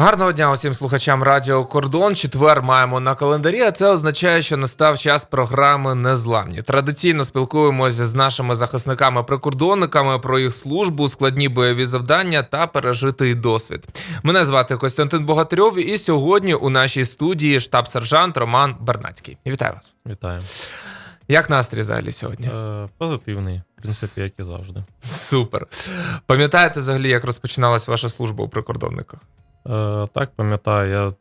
Гарного дня усім слухачам Радіо Кордон. Четвер маємо на календарі, а це означає, що настав час програми Незламні. Традиційно спілкуємося з нашими захисниками-прикордонниками про їх службу, складні бойові завдання та пережитий досвід. Мене звати Костянтин Богатирьов, і сьогодні у нашій студії штаб-сержант Роман Бернацький. Вітаю вас. Вітаю. Як настрій взагалі сьогодні? Е, позитивний, в принципі, як і завжди. Супер. Пам'ятаєте взагалі, як розпочиналась ваша служба у прикордонниках? Е, так, пам'ятаю, я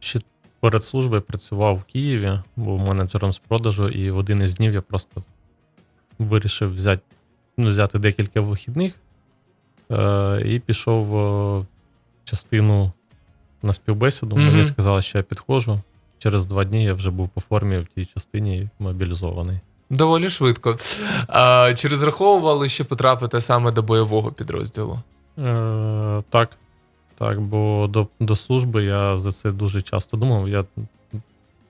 ще перед службою працював в Києві, був менеджером з продажу, і в один із днів я просто вирішив взяти, ну, взяти декілька вихідних е, і пішов е, в частину на співбесіду. Мгм. Мені сказали, що я підходжу. Через два дні я вже був по формі в тій частині мобілізований. Доволі швидко. А, чи розраховували, що потрапите саме до бойового підрозділу? Е, так. Так, бо до, до служби я за це дуже часто думав. Я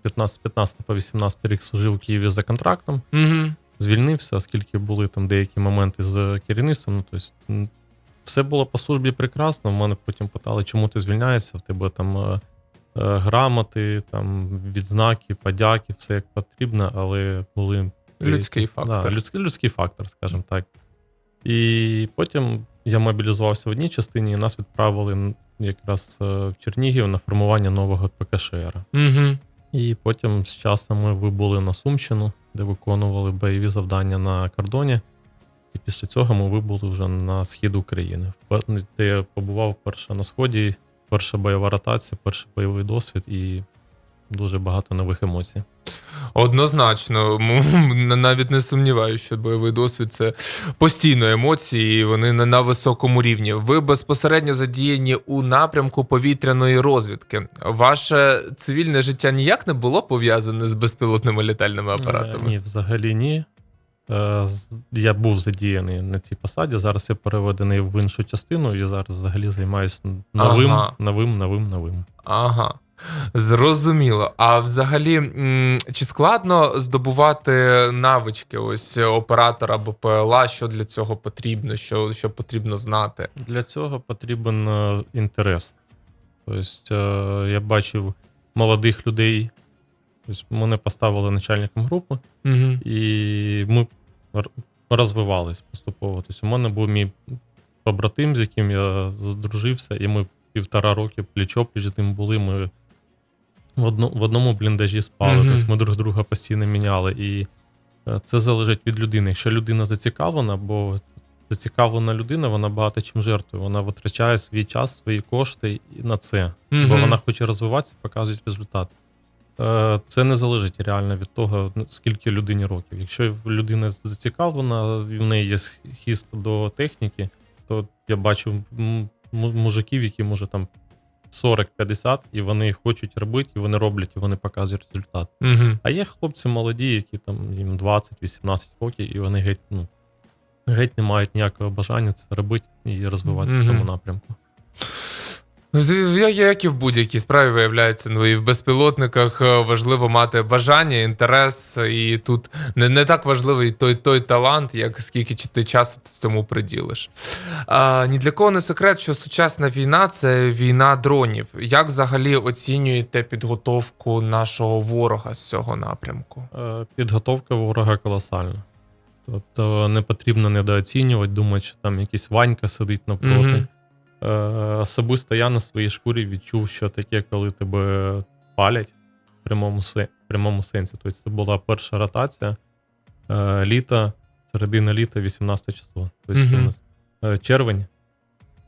15, 15 по 18 рік служив у Києві за контрактом, Угу. звільнився, оскільки були там деякі моменти з керівництвом. Ну, тобто, все було по службі прекрасно. В мене потім питали, чому ти звільняєшся, в тебе там е, е, грамоти, там відзнаки, подяки, все як потрібно, але були Людський фактор. Да, людський, людський фактор, скажімо так. І потім я мобілізувався в одній частині, і нас відправили якраз е, в Чернігів на формування нового ПКШР. Угу. І потім з часом ми вибули на Сумщину, де виконували бойові завдання на кордоні. І після цього ми вибули вже на схід України, де я побував перше на сході, перша бойова ротація, перший бойовий досвід і дуже багато нових емоцій. Однозначно, навіть не сумніваюся, що бойовий досвід це постійно емоції, і вони на, на високому рівні. Ви безпосередньо задіяні у напрямку повітряної розвідки. Ваше цивільне життя ніяк не було пов'язане з безпілотними літальними Е, апаратами. Ні, взагалі ні. Е, Я був задіяний на цій посаді. Зараз я переведений в іншу частину і зараз взагалі займаюся новим, Ага. новим, новим, новим. Ага. Зрозуміло. А взагалі, чи складно здобувати навички ось оператора БПЛА? Що для цього потрібно? Що, що потрібно знати? Для цього потрібен е, інтерес. Тобто, е, я бачив молодих людей. Тобто, мене поставили начальником групи, Угу. і ми розвивались поступово. Тобто, у мене був мій побратим, з яким я здружився, і ми півтора роки пліч-опліч з ним були. Ми в, одно, в одному бліндажі спали, Мгм. тобто ми друг друга постійно міняли. І е, це залежить від людини. Якщо людина зацікавлена, бо зацікавлена людина, вона багато чим жертвує. Вона витрачає свій час, свої кошти на це. Бо вона хоче розвиватися, показує результат. Е, Це не залежить реально від того, скільки людині років. Якщо людина зацікавлена, і в неї є хіст до техніки, то я бачу мужиків, які може там 40-50, і вони хочуть робити, і вони роблять, і вони показують результат. Угу. А є хлопці молоді, які там їм 20-18 років, і вони геть, ну, геть не мають ніякого бажання це робити і розвиватися в цьому напрямку. Як і в будь-якій справі виявляється, ну і в безпілотниках е, важливо мати бажання, інтерес, і тут не, не так важливий той той талант, як скільки чи ти часу ти цьому приділиш. А, ні для кого не секрет, що сучасна війна це війна дронів. Як взагалі оцінюєте підготовку нашого ворога з цього напрямку? Е, Підготовка ворога колосальна. Тобто не потрібно недооцінювати, думати, що там якийсь Ванька сидить навпроти. Мгм. Е, Особисто я на своїй шкурі відчув, що таке, коли тебе палять в прямому, в прямому сенсі. Тобто це була перша ротація е, літа, середина літа, 18 число. Тобто нас, е, червень,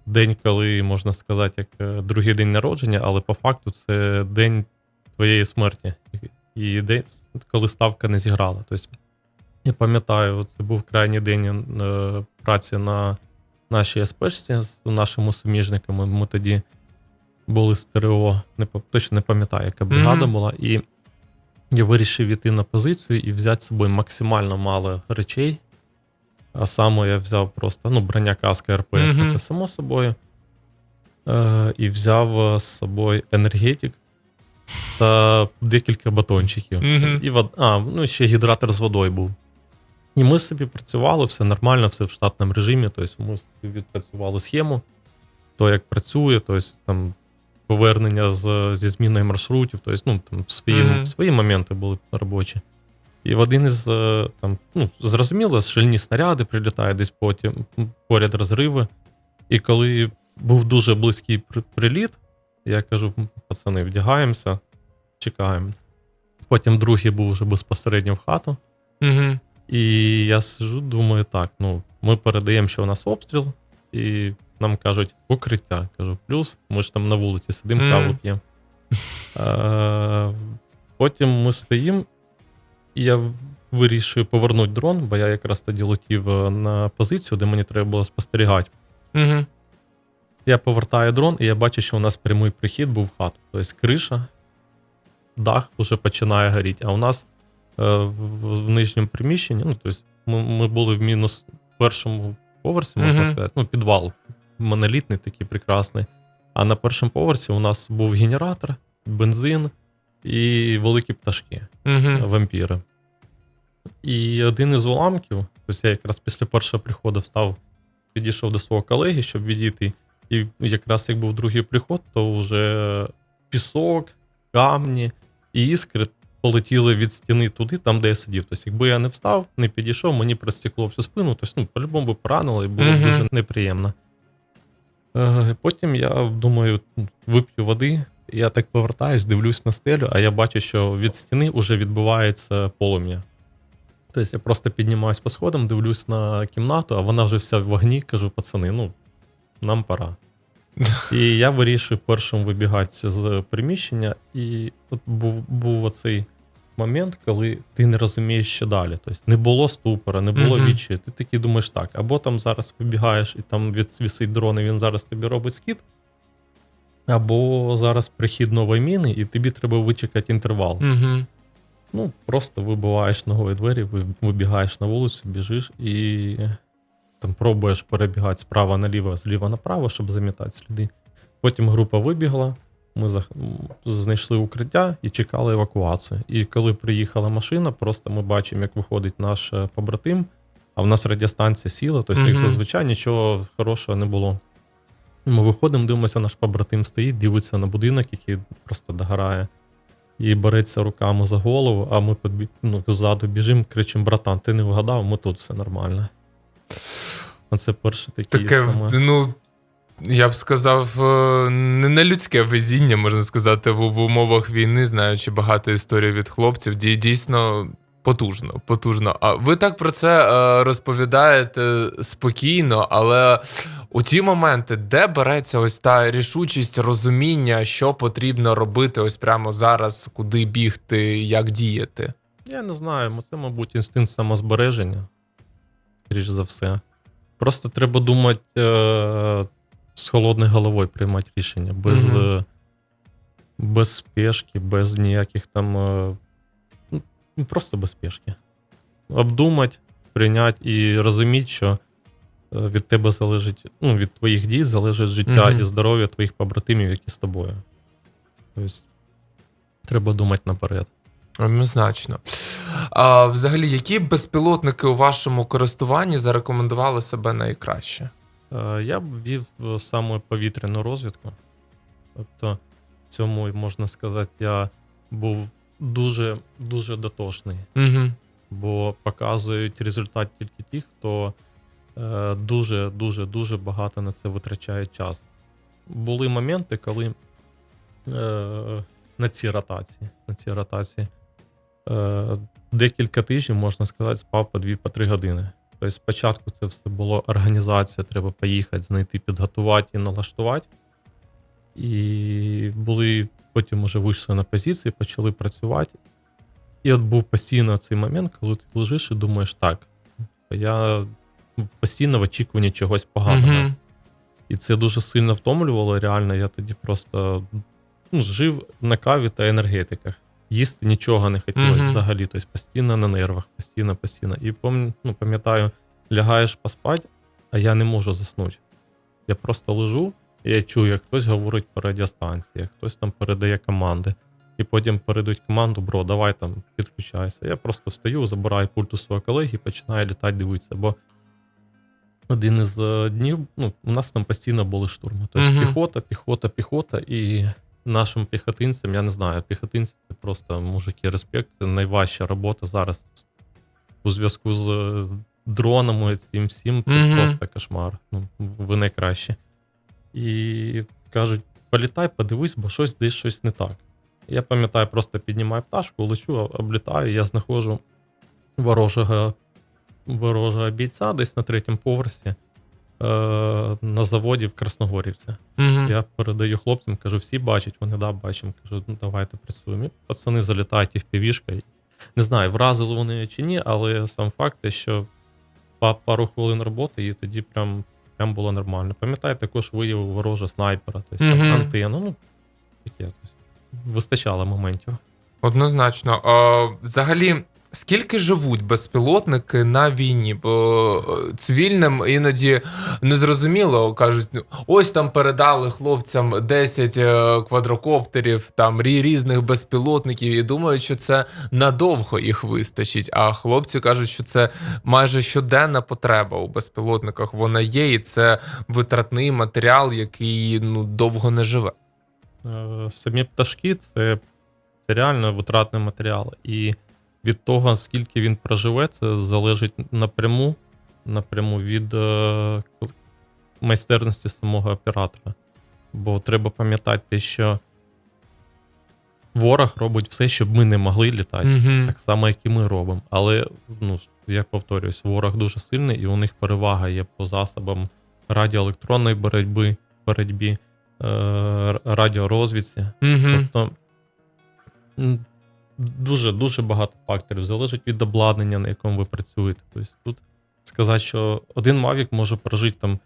день, коли можна сказати, як другий день народження, але по факту це день твоєї смерті. І день, коли ставка не зіграла. Тобто, я пам'ятаю, це був крайній день праці на нашій СПшці з нашими суміжниками. Ми тоді були з ТРО, не, точно не пам'ятаю, яка бригада Мгм. була. І я вирішив іти на позицію і взяти з собою максимально мало речей. А саме я взяв просто ну, броня каска РПС, Мгм. це само собою. Е, і взяв е, з собою енергетик та декілька батончиків. Мгм. І вод... А, ну ще гідратор з водою був. І ми собі працювали, все нормально, все в штатному режимі. Тобто ми собі відпрацювали схему, то як працює, тобто там повернення з, зі зміною маршрутів, тобто, ну, там свої, Мгм. свої моменти були робочі. І в один із е, там, ну, зрозуміло, шальні снаряди прилітають десь потім поряд розриви. І коли був дуже близький приліт, я кажу, пацани, вдягаємося, чекаємо. Потім другий був вже безпосередньо в хату. Угу. І я сижу, думаю, так, ну, ми передаємо, що у нас обстріл, і нам кажуть укриття. Кажу, плюс, ми ж там на вулиці сидимо, каву п'ємо. Е, Потім ми стоїмо, і я вирішую повернути дрон, бо я якраз тоді летів е, на позицію, де мені треба було спостерігати. Угу. Я повертаю дрон, і я бачу, що у нас прямий прихід був в хату. Тобто криша, дах вже починає горіти. А у нас в, в нижньому приміщенні, ну, тобто ми, ми були в мінус першому поверсі, можна Мгм. сказати, ну, підвал монолітний, такий прекрасний. А на першому поверсі у нас був генератор, бензин і великі пташки Угу. вампіри. І один із уламків, тобто я якраз після першого приходу встав, підійшов до свого колеги, щоб відійти. І якраз як був другий приход, то вже пісок, камні і іскри полетіли від стіни туди, там, де я сидів. Тобто, якби я не встав, не підійшов, мені простекло всю спину, тобто, ну, по-любому би поранило і було б Мгм. дуже неприємно. Е, Потім я думаю, вип'ю води, я так повертаюсь, дивлюсь на стелю, а я бачу, що від стіни вже відбувається полум'я. Тобто я просто піднімаюсь по сходам, дивлюсь на кімнату, а вона вже вся в вогні, кажу, пацани, ну, нам пора. І я вирішую першим вибігати з приміщення, і от був, був оцей момент, коли ти не розумієш, що далі. Тобто не було ступора, не було Мгм. відчаю. Ти такий думаєш так, або там зараз вибігаєш і там відвісить дрон, і він зараз тобі робить скид, або зараз прихід нової міни, і тобі треба вичекати інтервал. Угу. Ну, просто вибиваєш ногою двері, вибігаєш на вулицю, біжиш і там пробуєш перебігати справа наліво, зліва направо, щоб замітати сліди. Потім група вибігла, ми знайшли укриття і чекали евакуацію. І коли приїхала машина, просто ми бачимо, як виходить наш е, побратим, а в нас радіостанція сіла, тобто, як зазвичай, нічого хорошого не було. Ми виходимо, дивимося, наш побратим стоїть, дивиться на будинок, який просто догорає і береться руками за голову, а ми подбі... ну, ззаду біжимо, кричимо: братан, ти не вгадав, ми тут все нормально. Оце перше такі Таке, саме. ну. Я б сказав, е, не не людське везіння, можна сказати, в, в умовах війни, знаючи багато історій від хлопців, дій- дійсно потужно, потужно. А ви так про це е, розповідаєте спокійно, але у ті моменти, де береться ось та рішучість, розуміння, що потрібно робити ось прямо зараз, куди бігти, як діяти. Я не знаю, це, мабуть, інстинкт самозбереження, скоріш за все. Просто треба думати е- з холодною головою приймати рішення, без, е- без спешки, без ніяких там. Е- ну, просто без спешки. Обдумати, прийняти і розуміти, що е, від тебе залежить, ну, від твоїх дій залежить життя Мгм. і здоров'я твоїх побратимів, які з тобою. Тобто, треба думати наперед. Однозначно. А, взагалі, які безпілотники у вашому користуванні зарекомендували себе найкраще? Е, Я б вів е, саме повітряну розвідку. Тобто, в цьому можна сказати, я був дуже дуже дотошний, Угу. бо показують результат тільки ті, хто е, дуже дуже дуже багато на це витрачає час. Були моменти, коли е, на цій ротації, на цій ротації е, декілька тижнів, можна сказати, спав по 2-3 години. Тобто спочатку це все було організація, треба поїхати, знайти, підготувати і налаштувати. І були, потім вже вийшли на позиції, почали працювати. І от був постійно цей момент, коли ти лежиш і думаєш, так, я постійно в очікуванні чогось поганого. Угу. І це дуже сильно втомлювало. Реально, я тоді просто ну, жив на каві та енергетиках. Їсти нічого не хотілося Мгм. взагалі. Тобто постійно на нервах, постійно, постійно. І ну, пам'ятаю, лягаєш поспати, а я не можу заснути. Я просто лежу, і я чую, як хтось говорить по радіостанції, як хтось там передає команди. І потім передають команду, бро, давай там підключайся. Я просто встаю, забираю пульт у свого колеги і починаю літати, дивитися. Бо один із е, днів, ну, у нас там постійно були штурми. Тобто Мгм. піхота, піхота, піхота. І нашим піхотинцям, я не знаю, піхотинці це просто мужики, респект. Це найважча робота зараз у зв'язку з дронами, цим всім. Це Мгм. просто кошмар. Ну, ви найкращі. І кажуть: політай, подивись, бо щось десь щось не так. Я пам'ятаю, просто піднімаю пташку, лечу, облітаю, я знаходжу ворожого, ворожого бійця десь на третьому поверсі на заводі в Красногорівці. Угу. Я передаю хлопцям, кажу, всі бачать, вони да, бачимо. Кажу, ну давайте працюємо. І пацани залітають і в півішка. Не знаю, вразили вони чи ні, але сам факт, що пару хвилин роботи, і тоді прям, прям було нормально. Пам'ятаю, також виявив ворожа снайпера, тобто там антенну. Ну, таке. Тобто, вистачало моментів. Однозначно. А, взагалі, скільки живуть безпілотники на війні? Бо е, цивільним іноді незрозуміло кажуть: ну, ось там передали хлопцям 10 е, квадрокоптерів, там різних безпілотників, і думають, що це надовго їх вистачить. А хлопці кажуть, що це майже щоденна потреба у безпілотниках. Вона є, і це витратний матеріал, який ну довго не живе. Е, Самі пташки це, це реально витратний матеріал. І від того, скільки він проживе, це залежить напряму, напряму від е, майстерності самого оператора. Бо треба пам'ятати, те, що ворог робить все, щоб ми не могли літати. Угу. Так само, як і ми робимо. Але, ну, я повторююсь, ворог дуже сильний, і у них перевага є по засобам радіоелектронної боротьби, боротьбі, е, радіорозвідці. Угу. Тобто дуже дуже багато факторів залежить від обладнання, на якому ви працюєте. Тобто тут сказати, що один Mavic може прожити там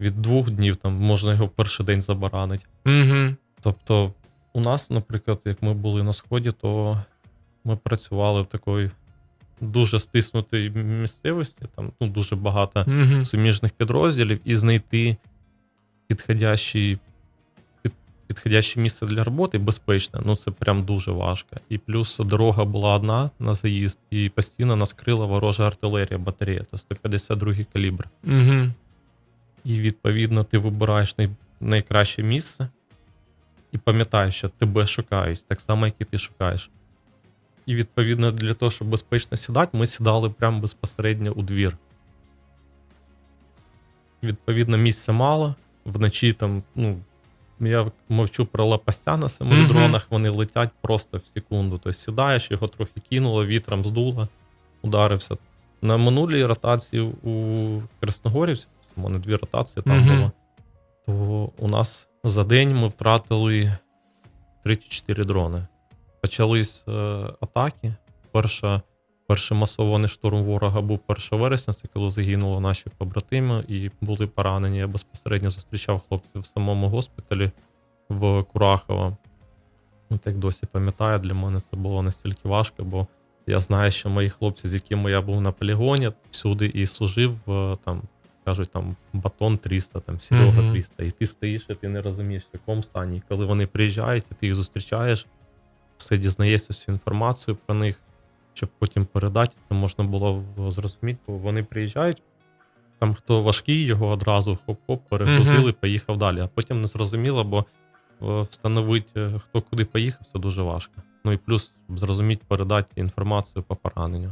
від двох днів, там можна його в перший день забаранити. Угу. Тобто, у нас, наприклад, як ми були на сході, то ми працювали в такої дуже стиснутій місцевості, там ну, дуже багато Угу. суміжних підрозділів, і знайти підходящий, під, підходяще місце для роботи безпечне. Ну це прям дуже важко. І плюс дорога була одна на заїзд, і постійно нас крила ворожа артилерія, батарея, то 152 калібр. Угу. І відповідно ти вибираєш най, найкраще місце і пам'ятаєш, що тебе шукають, так само, як і ти шукаєш. І відповідно для того, щоб безпечно сідати, ми сідали прямо безпосередньо у двір. Відповідно, місця мало. Вночі там, ну, я мовчу про лопастя на Мгм. дронах, вони летять просто в секунду. Тобто сідаєш, його трохи кинуло, вітром здуло, ударився. На минулій ротації у Красногорівці, у мене дві ротації там Мгм. було, то у нас за день ми втратили 34 дрони. Почались е, атаки. Перша, перший масований штурм ворога був 1 вересня, це коли загинули наші побратими і були поранені. Я безпосередньо зустрічав хлопців в самому госпіталі в Курахово. Ну, так досі пам'ятаю, для мене це було настільки важко, бо я знаю, що мої хлопці, з якими я був на полігоні, всюди і служив, е, там, кажуть, там батон 300, там Серега Мгм. 300, і ти стоїш, і ти не розумієш, в якому стані. І коли вони приїжджають, і ти їх зустрічаєш, все дізнаєшся всю інформацію про них, щоб потім передати, це можна було зрозуміти, бо вони приїжджають. Там хто важкий, його одразу хоп-хоп, перегрузили, поїхав далі. А потім не зрозуміло, бо е, встановити, е, хто куди поїхав, це дуже важко. Ну і плюс, щоб зрозуміти, передати інформацію по пораненню.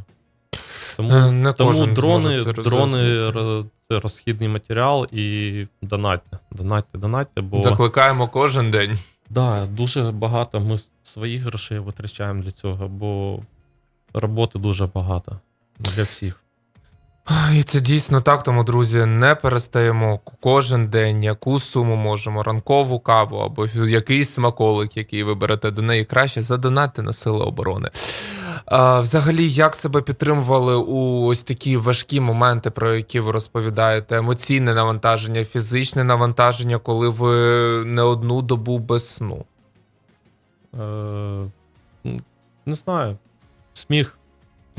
Тому, Е, Не тому дрони, це дрони це розхідний матеріал і донатьте, донатьте, донатьте, бо Закликаємо кожен день. да, дуже багато ми своїх грошей витрачаємо для цього, бо роботи дуже багато для всіх. І це дійсно так, тому, друзі, не перестаємо кожен день, яку суму можемо, ранкову каву або якийсь смаколик, який ви берете до неї краще, задонати на сили оборони. А, взагалі, як себе підтримували у ось такі важкі моменти, про які ви розповідаєте? Емоційне навантаження, фізичне навантаження, коли ви не одну добу без сну. Е, не знаю, сміх.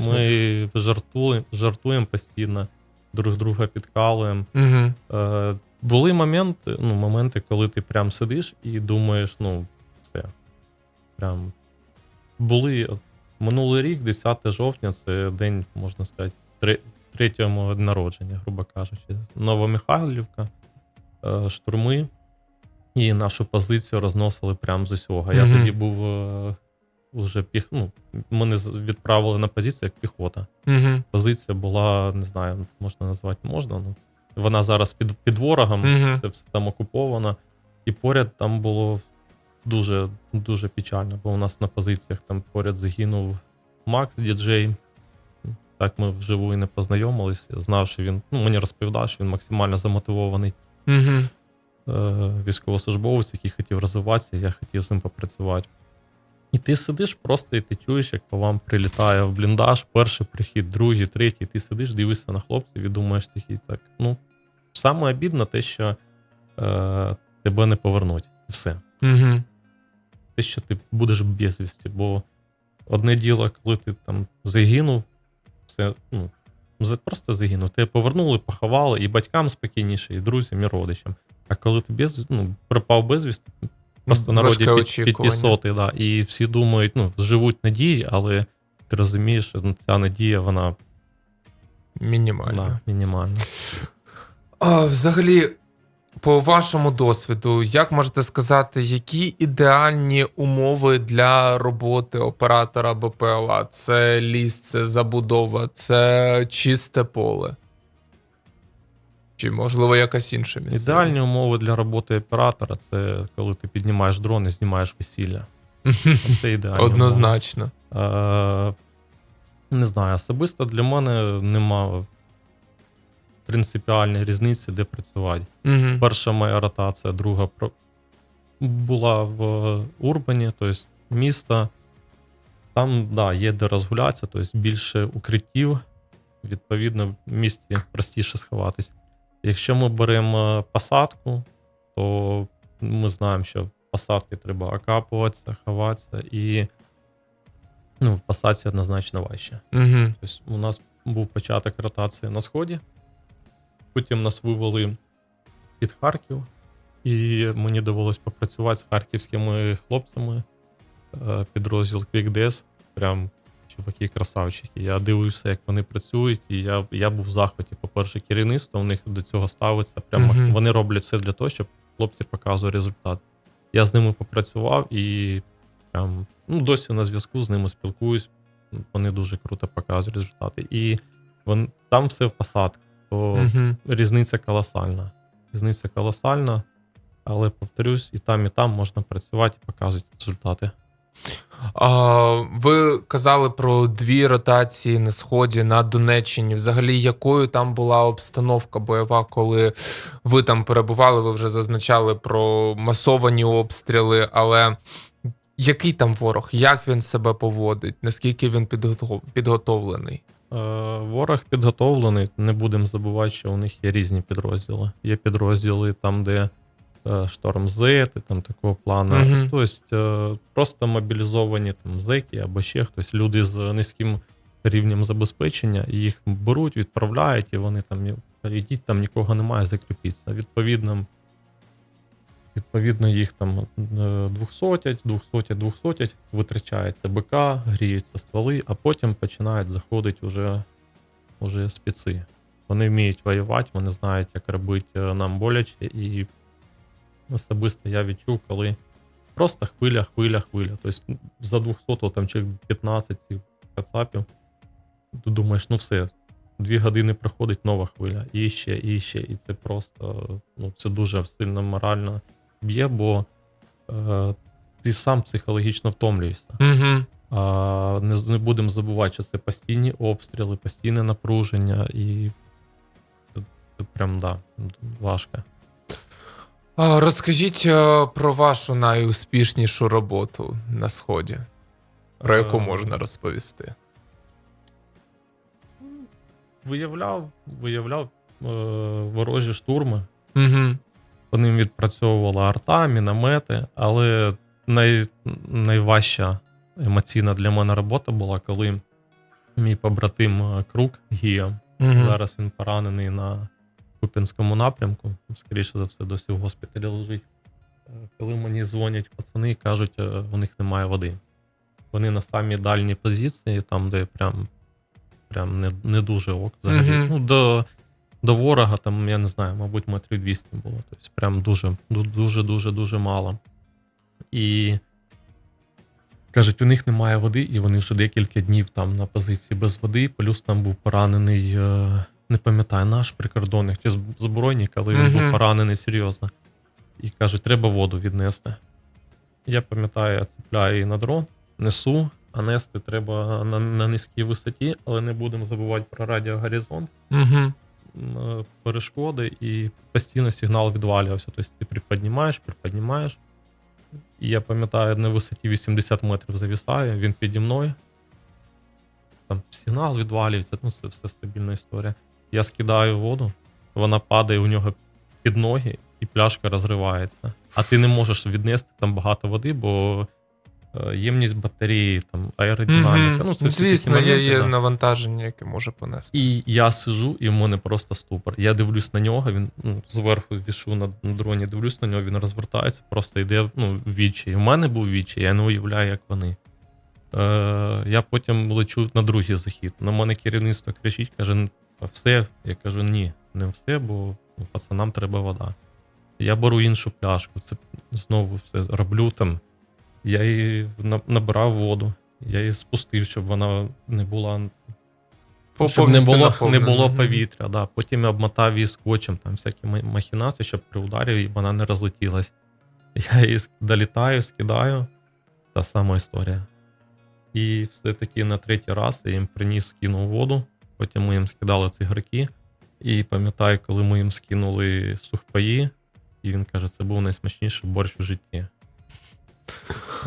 Ми жартуємо, жартуємо постійно, друг друга підкалуємо. Угу. Е, були моменти, ну, моменти, коли ти прям сидиш і думаєш, ну, все. Прям були от, минулий рік, 10 жовтня, це день, можна сказати, тре- третього народження, грубо кажучи. Новомихайлівка, е, штурми, і нашу позицію розносили прямо з усього. Я тоді був е, уже піх... ну, мене відправили на позицію як піхота. Угу. Позиція була, не знаю, можна назвати можна. Ну, вона зараз під, під ворогом, Мгм. це все там окуповано. І поряд там було дуже, дуже печально, бо у нас на позиціях там поряд загинув Макс діджей. Так ми вживу і не познайомились. Я знав, що він ну, мені розповідав, що він максимально замотивований Угу. е, військовослужбовець, який хотів розвиватися, я хотів з ним попрацювати. Ти сидиш просто і ти чуєш, як по вам прилітає в бліндаж, перший прихід, другий, третій. Ти сидиш, дивишся на хлопців і думаєш такий, так. Ну, саме обідно те, що е, тебе не повернуть. І все. Угу. Те, що ти будеш безвісті, бо одне діло, коли ти там загинув, все, ну, просто загинув. Тебе повернули, поховали, і батькам спокійніше, і друзям, і родичам. А коли ти без, ну, пропав безвісти, просто в народі під, підпісоти, да, і всі думають, ну, живуть надії, але ти розумієш, що ця надія, вона Мінімально. да, мінімальна. А, взагалі, по вашому досвіду, як можете сказати, які ідеальні умови для роботи оператора БПЛА? Це ліс, це забудова, це чисте поле? Чи можливо якась інша місцевість? Ідеальні умови для роботи оператора це коли ти піднімаєш дрон і знімаєш весілля. Це ідеальні умови. Однозначно. Не знаю, особисто для мене нема принципіальної різниці, де працювати. Угу. Перша моя ротація, друга була в Урбані, тобто місто. Там, да, є де розгулятися, тобто більше укриттів. Відповідно, в місті простіше сховатись. Якщо ми беремо посадку, то ми знаємо, що посадки треба окапуватися, ховатися, і ну, в посадці однозначно важче. Угу. Тобто у нас був початок ротації на сході. Потім нас вивели під Харків, і мені довелось попрацювати з харківськими хлопцями. Е, Підрозділ QuickDS. Прям чуваки красавчики. Я дивився, як вони працюють, і я, я був в захваті. По-перше, керівництво у них до цього ставиться. Прям Мгм. максим- вони роблять все для того, щоб хлопці показували результат. Я з ними попрацював і прям ну, досі на зв'язку з ними спілкуюсь. Вони дуже круто показують результати. І вон, там все в посадках. То Угу. різниця колосальна. Різниця колосальна, але повторюсь, і там, і там можна працювати і показувати результати. А, ви казали про дві ротації на сході на Донеччині. Взагалі, якою там була обстановка бойова, коли ви там перебували? Ви вже зазначали про масовані обстріли, але який там ворог? Як він себе поводить? Наскільки він підготовлений? Е, ворог підготовлений. Не будемо забувати, що у них є різні підрозділи. Є підрозділи там, де шторм Z, і там такого плану. Мгм. Тобто е, просто мобілізовані там зеки або ще хтось, люди з низьким рівнем забезпечення, їх беруть, відправляють, і вони там йдіть, там нікого немає, закріпіться. Відповідно, відповідно, їх там е, двохсотять, двохсотять, двохсотять, витрачається БК, гріються стволи, а потім починають заходити уже, уже спеці. Вони вміють воювати, вони знають, як робити е, нам боляче, і особисто я відчув, коли просто хвиля, хвиля, хвиля. Тобто за 200 там чи 15 цих кацапів, ти думаєш, ну все, дві години проходить нова хвиля, і ще, і ще. І це просто ну, це дуже сильно морально б'є, бо е, ти сам психологічно втомлюєшся. Угу. А не, не будемо забувати, що це постійні обстріли, постійне напруження, і це, це прям да, важко. А, розкажіть е, про вашу найуспішнішу роботу на сході, про яку Е, можна розповісти. Виявляв, виявляв е, ворожі штурми. Угу. По ним відпрацьовувала арта, міномети, але най, найважча емоційна для мене робота була, коли мій побратим е, Крук Гія, Угу. зараз він поранений на Куп'янському напрямку, скоріше за все, досі в госпіталі лежить. Е, Коли мені дзвонять пацани і кажуть, е, у них немає води. Вони на самій дальній позиції, там, де прям прям не, не дуже ок. Взагалі. Мгм. Ну, до, до ворога там, я не знаю, мабуть, метрів 200 було. Тобто прям дуже, дуже, дуже, дуже мало. І кажуть, у них немає води, і вони вже декілька днів там на позиції без води. Плюс там був поранений, е, не пам'ятаю, наш прикордонник чи зб- збройник, але він був поранений серйозно. І кажуть, треба воду віднести. Я пам'ятаю, я цепляю її на дрон, несу, а нести треба на, на низькій висоті, але не будемо забувати про радіогоризонт, Угу. е, перешкоди, і постійно сигнал відвалювався. Тобто ти приподнімаєш, приподнімаєш. І я пам'ятаю, на висоті 80 метрів завісаю, він піді мною. Там сигнал відвалюється, ну це все стабільна історія. Я скидаю воду, вона падає у нього під ноги, і пляшка розривається. А ти не можеш віднести там багато води, бо е, ємність батареї, там аеродинаміка. Ну, це Звісно, є, моменти, є да. навантаження, яке може понести. І я сижу, і в мене просто ступор. Я дивлюсь на нього, він ну, зверху вішу на, на дроні, дивлюсь на нього, він розвертається, просто йде ну, в вічі. У мене був вічі, я не уявляю, як вони. Е, я потім лечу на другий захід. На мене керівництво кричить, каже: «Н- а все. Я кажу, ні, не все, бо ну, пацанам треба вода. Я беру іншу пляшку, це знову все роблю там. Я її на- набрав воду, я її спустив, щоб вона не була По- щоб не було, не було повітря. Да. Потім я обмотав її скотчем, там всякі махінації, щоб при ударі вона не розлетілась. Я її долітаю, скидаю. Та сама історія. І все-таки на третій раз я їм приніс, скинув воду. Потім ми їм скидали ці цигарки. І пам'ятаю, коли ми їм скинули сухпаї, і він каже, це був найсмачніший борщ у житті.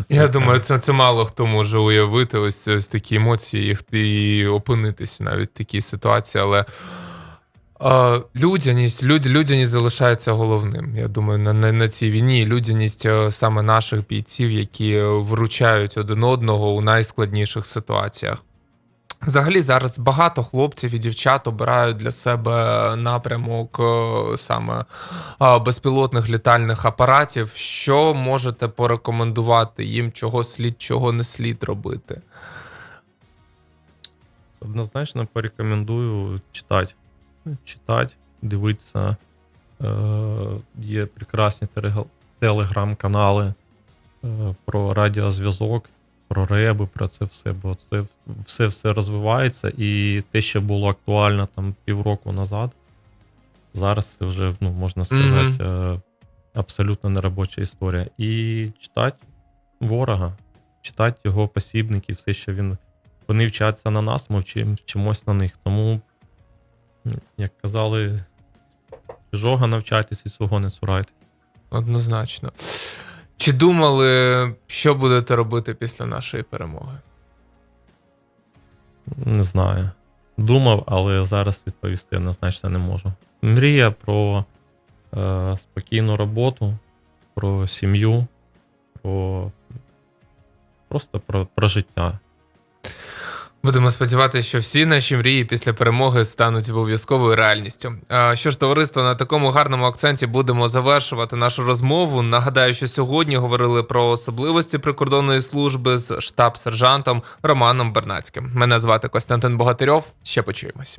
Це Я прям- думаю, це, це мало хто може уявити ось, ось такі емоції, і опинитися навіть в такій ситуації, але. Людяність, люд, людяність залишається головним. Я думаю, на, на, на цій війні людяність е, саме наших бійців, які вручають один одного у найскладніших ситуаціях. Взагалі зараз багато хлопців і дівчат обирають для себе напрямок е, саме безпілотних літальних апаратів. Що можете порекомендувати їм, чого слід, чого не слід робити? Однозначно порекомендую читати. Читати, дивитися. Е, є прекрасні телеграм-канали е, про радіозв'язок, про реби, про це все, бо це все все розвивається, і те, що було актуально там півроку назад, зараз це вже, ну, можна сказати, е, абсолютно неробоча історія. І читати ворога, читати його посібники, все, що він вони вчаться на нас, ми вчим- вчимось на них. Тому, як казали, чужого навчайтесь і свого не цурайтесь. Однозначно. Чи думали, що будете робити після нашої перемоги? Не знаю. Думав, але зараз відповісти однозначно не можу. Мрія про е, спокійну роботу, про сім'ю, про просто про, про життя. Будемо сподіватися, що всі наші мрії після перемоги стануть обов'язковою реальністю. Що ж, товариство, на такому гарному акценті будемо завершувати нашу розмову. Нагадаю, що сьогодні говорили про особливості прикордонної служби з штаб-сержантом Романом Бернацьким. Мене звати Костянтин Богатирьов. Ще почуємось.